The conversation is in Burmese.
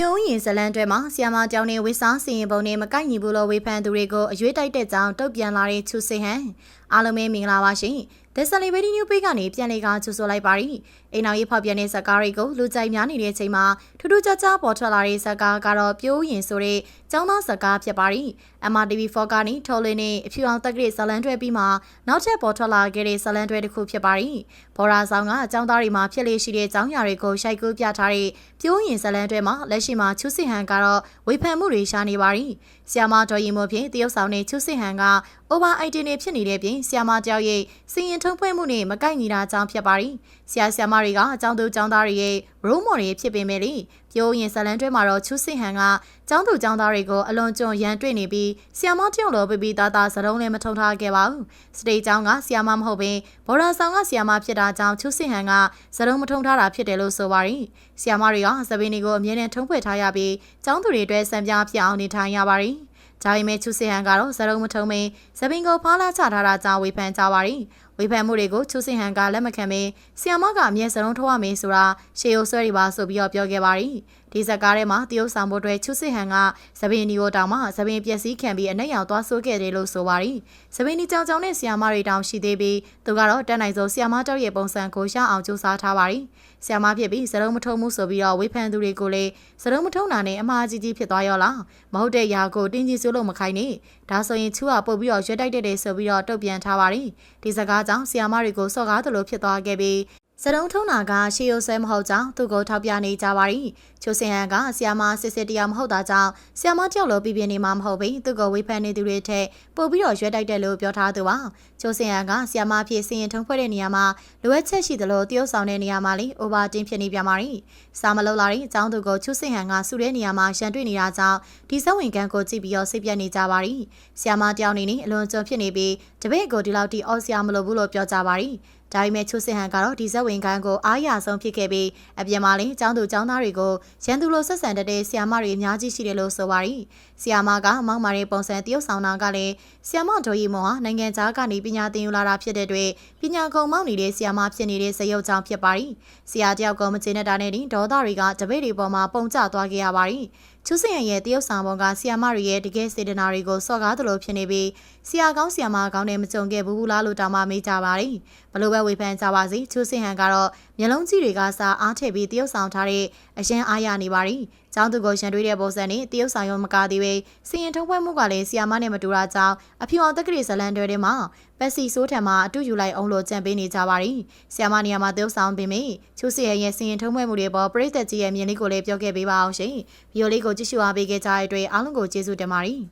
ပြုံးရင်ဇလန်တွဲမှာဆီယာမကျောင်းနေဝိစားစီရင်ပုံနဲ့မကိုက်ညီဘူးလို့ဝေဖန်သူတွေကိုအရွေးတိုက်တဲ့ကြောင်းတုတ်ပြန်လာတဲ့ချူစင်ဟန်အားလုံးပဲမင်္ဂလာပါရှင် The Celebrity New Page ကနေပြန်လေကချူဆိုလိုက်ပါရီအိမ်အောင်ရေးဖောက်ပြန်တဲ့ဇကားတွေကိုလူကြိုက်များနေတဲ့အချိန်မှာထူးထူးခြားခြားပေါ်ထွက်လာတဲ့ဇကားကတော့ပြိုးရင်ဆိုတဲ့ကျောင်းသားဇကားဖြစ်ပါရီ MRTV4 ကနေထုတ်လွှင့်တဲ့အဖြူအောင်တက်ကလေးဇလန်တွဲပြီးမှနောက်ထပ်ပေါ်ထွက်လာခဲ့တဲ့ဇလန်တွဲတစ်ခုဖြစ်ပါရီဘော်ရာဆောင်ကအကျောင်းသားတွေမှာဖြစ်လေရှိတဲ့ကျောင်းရာတွေကိုရှိုက်ကူးပြထားတဲ့ပြိုးရင်ဇလန်တွဲမှာလက်ရှိမှာချူစင်ဟန်ကတော့ဝေဖန်မှုတွေရှာနေပါရီဆီယာမတော်ရင်မို့ဖြင့်တရုတ်ဆောင်နဲ့ချူစင်ဟန်က over item တွေဖြစ်နေတဲ့ပြင်ဆီယာမတယောက်ရဲ့စီရင်ထုံးဖွဲ့မှုနဲ့မကိုက်ညီတာအကြောင်းဖြစ်ပါရီဆရာဆရာမတွေကအကြောင်းသူအကြောင်းသားတွေရဲ့ role model တွေဖြစ်ပေမဲ့လေပြောရင်ဇလန်တွဲမှာတော့ချူစင်ဟန်ကကျောင်းသူကျောင်းသားတွေကိုအလွန်ကျွံရန်တွေ့နေပြီးဆီယာမတယောက်လိုပြပြသားသားစတုံးလည်းမထုံထားခဲ့ပါဘူးစတေးကျောင်းကဆီယာမမဟုတ်ဘဲဘော်ရာဆောင်ကဆီယာမဖြစ်တာကြောင့်ချူစင်ဟန်ကစတုံးမထုံထားတာဖြစ်တယ်လို့ဆိုပါရီဆီယာမတွေကသပင်းတွေကိုအမြဲတမ်းထုံးဖွဲ့ထားရပြီးကျောင်းသူတွေအတွက်စံပြဖြစ်အောင်နေထိုင်ရပါရီဒါပေမဲ့ချူစင်ဟန်ကတော့ဇလုံးမထုံမင်းသပင်ကိုဖားလာချထားတာကြောင့်ဝေဖန်ကြပါရီ ဝေဖန်မှုတွေကိုချူစင်ဟန်ကလက်မခံဘဲဆီယမကအမျက်စလုံးထုတ်ရမယ်ဆိုတာရှေယိုဆွဲတွေပါဆိုပြီးတော့ပြောခဲ့ပါရီဒီဇက်ကားထဲမှာတရုတ်ဆောင်ဘိုတွေချူစင်ဟန်ကသပင်နီကိုတောင်မှသပင်ပျက်စီးခံပြီးအနက်ရောင်သွားဆိုးခဲ့တယ်လို့ဆိုပါရီသပင်နီကြောင်ကြောင်နဲ့ဆီယမတွေတောင်ရှိသေးပြီးသူကတော့တက်နိုင်ဆုံးဆီယမတောက်ရဲ့ပုံစံကိုရှောင်းအောင်ကြိုးစားထားပါရီဆီယမဖြစ်ပြီးစလုံးမထုံမှုဆိုပြီးတော့ဝေဖန်သူတွေကိုလည်းစလုံးမထုံတာနဲ့အမှားကြီးကြီးဖြစ်သွားရောလားမဟုတ်တဲ့ຢာကိုတင်းကြီးစိုးလို့မခိုင်းနဲ့ဒါဆိုရင်ချူကပုတ်ပြီးတော့ရွက်တိုက်တဲ့ဆိုပြီးတော့တုတ်ပြန်ထားပါရီဒီစကားကြောင့်ဆီယမတွေကိုစော့ကားသလိုဖြစ်သွားခဲ့ပြီး စတုံးထုံးတာကရှေးရိုးဆွဲမဟုတ်ကြောင်းသူကိုထောက်ပြနေကြပါရီချိုစင်ဟန်ကဆီယာမစစ်စစ်တရားမဟုတ်တာကြောင့်ဆီယာမကြောက်လို့ပြပြနေမှာမဟုတ်ဘူးသူကိုဝေဖန်နေသူတွေထက်ပို့ပြီးတော့ရွက်တိုက်တယ်လို့ပြောထားသူပါချိုစင်ဟန်ကဆီယာမဖြစ်စင်ရင်ထုံးဖွဲ့တဲ့နေရာမှာလိုအပ်ချက်ရှိသလိုတရုတ်ဆောင်တဲ့နေရာမှာလေအိုဘာတင်းဖြစ်နေပြန်ပါရီစာမလုံးလာရင်အကြောင်းသူကိုချိုစင်ဟန်ကစုတဲ့နေရာမှာရန်တွေ့နေတာကြောင့်ဒီစက်ဝင်ကန်ကိုကြည့်ပြီးတော့စိတ်ပြတ်နေကြပါရီဆီယာမတယောက်နေနေအလွန်ကြုံဖြစ်နေပြီးတပည့်ကိုဒီလောက်ထိအော်ဆီယာမလို့ဘူးလို့ပြောကြပါရီ ဒါပေမဲ့ချိုစင်ဟန်ကတော့ဒီဇက်ဝင်ကန်းကိုအားရဆုံးဖြစ်ခဲ့ပြီးအပြင်မှာလည်းကျောင်းသူကျောင်းသားတွေကိုရန်သူလိုဆက်ဆံတတ်တဲ့ဆီယာမတွေအများကြီးရှိတယ်လို့ဆိုပါရီဆီယာမကမောက်မာတဲ့ပုံစံတရုတ်ဆောင်တာကလည်းဆီယာမဒိုရီမွန်ဟာနိုင်ငံခြားကနေပညာသင်ယူလာတာဖြစ်တဲ့အတွက်ပညာကုံမောက်နေတဲ့ဆီယာမဖြစ်နေတဲ့ဇယုတ်ကြောင့်ဖြစ်ပါရီဆီယာတယောက်ကမကျေနပ်တာနဲ့ဒေါသတွေကတပည့်တွေပေါ်မှာပုံကျသွားခဲ့ရပါရီချူစင်ရဲ့တရုတ်ဆောင်ပုံကဆီယာမတွေရဲ့တကယ်စေတနာတွေကိုစော့ကားသလိုဖြစ်နေပြီးဆီယာကောင်းဆီယာမကောင်းနဲ့မကြုံခဲ့ဘူးဘူးလားလို့တောင်းမှမေးကြပါရီဘလို့ပဲဝေဖန်ကြပါစီချူစင်ဟန်ကတော့မျက်လုံးကြည့်တွေကစားအားထည့်ပြီးတရုတ်ဆောင်ထားတဲ့အရင်အားရနေပါရီ။ကျောင်းသူကိုရန်တွေးတဲ့ပုံစံနဲ့တရုတ်ဆောင်ရုံမကားသေးပဲစီရင်ထုံးပွဲမှုကလည်းဆီယာမနဲ့မတူတာကြောင့်အဖြူအောင်တက်ကလေးဇလန်တွေထဲမှာပက်စီဆိုးထံမှာအတူယူလိုက်အောင်လို့ကြံပေးနေကြပါရီ။ဆီယာမနေရာမှာတရုတ်ဆောင်ပင်မေချူစီရဲ့စီရင်ထုံးပွဲမှုတွေပေါ်ပရိသတ်ကြီးရဲ့မြင်လေးကိုလည်းပြောခဲ့ပေးပါအောင်ရှင်။ဗီဒီယိုလေးကိုကြည့်ရှုအားပေးခဲ့ကြတဲ့အတွက်အားလုံးကိုကျေးဇူးတင်ပါတယ်။